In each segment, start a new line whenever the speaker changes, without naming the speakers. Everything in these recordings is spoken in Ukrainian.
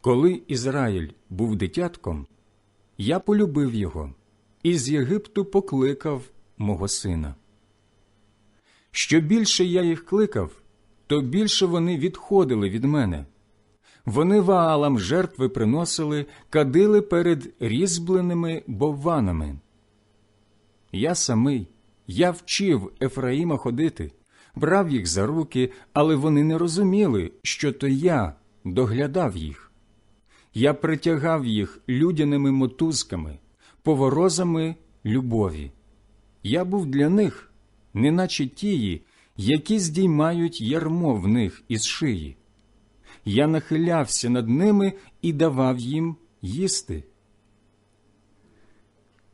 Коли Ізраїль був дитятком, я полюбив його і з Єгипту покликав мого сина. Що більше я їх кликав, то більше вони відходили від мене. Вони ваалам жертви приносили, кадили перед різьбленими бовванами. Я самий, я вчив Ефраїма ходити, брав їх за руки, але вони не розуміли, що то я доглядав їх. Я притягав їх людяними мотузками, поворозами любові. Я був для них, неначе тії, які здіймають ярмо в них із шиї. Я нахилявся над ними і давав їм їсти.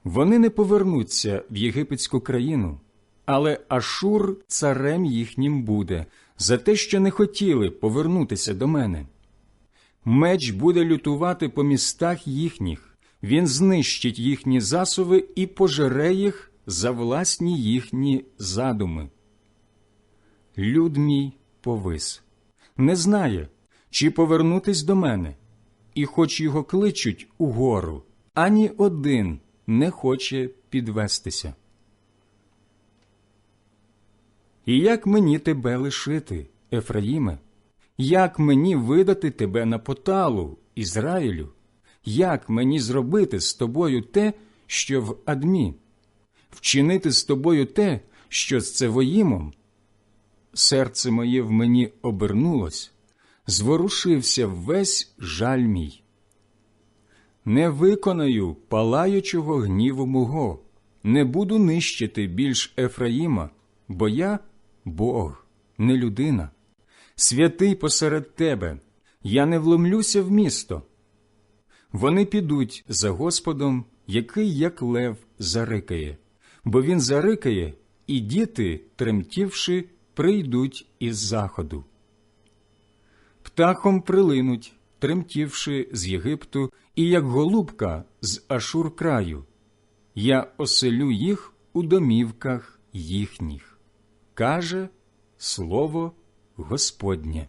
Вони не повернуться в єгипетську країну, але Ашур царем їхнім буде за те, що не хотіли повернутися до мене. Меч буде лютувати по містах їхніх, він знищить їхні засови і пожере їх за власні їхні задуми. Люд мій повис, не знає, чи повернутись до мене, і хоч його кличуть угору, ані один не хоче підвестися. І як мені тебе лишити, Ефраїме? Як мені видати тебе на поталу, Ізраїлю? Як мені зробити з тобою те, що в Адмі? Вчинити з тобою те, що з Цевоїмом? Серце моє в мені обернулось, зворушився весь жаль мій. Не виконаю палаючого гніву мого, не буду нищити більш Ефраїма, бо я Бог, не людина. Святий посеред тебе, я не вломлюся в місто. Вони підуть за Господом, який, як лев, зарикає, бо він зарикає, і діти, тремтівши, прийдуть із заходу. Птахом прилинуть, тремтівши з Єгипту, і як голубка з Ашур краю. Я оселю їх у домівках їхніх, каже слово Господнє.